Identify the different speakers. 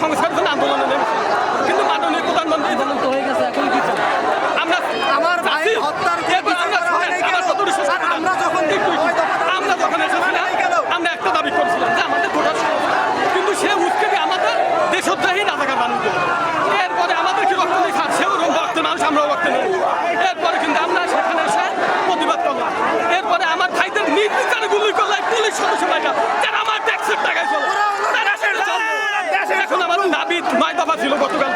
Speaker 1: সংসার জন্য আন্দোলনে কিন্তু মাননীয় প্রধানমন্ত্রী তদন্ত হয়ে গেছে
Speaker 2: এখন
Speaker 1: কিছু আমরা আমার ভাই হত্যার আমরা যখন আমরা যখন এসেছিলাম আমরা একটা দাবি করেছিলাম যে আমাদের ভোটার কিন্তু সে উৎকেটে আমাদের দেশদ্রোহী রাজাকার বানিয়ে এরপরে আমাদের কি রক্ত নেই সেও রক্ত মানুষ এরপরে কিন্তু আমরা নয় দফা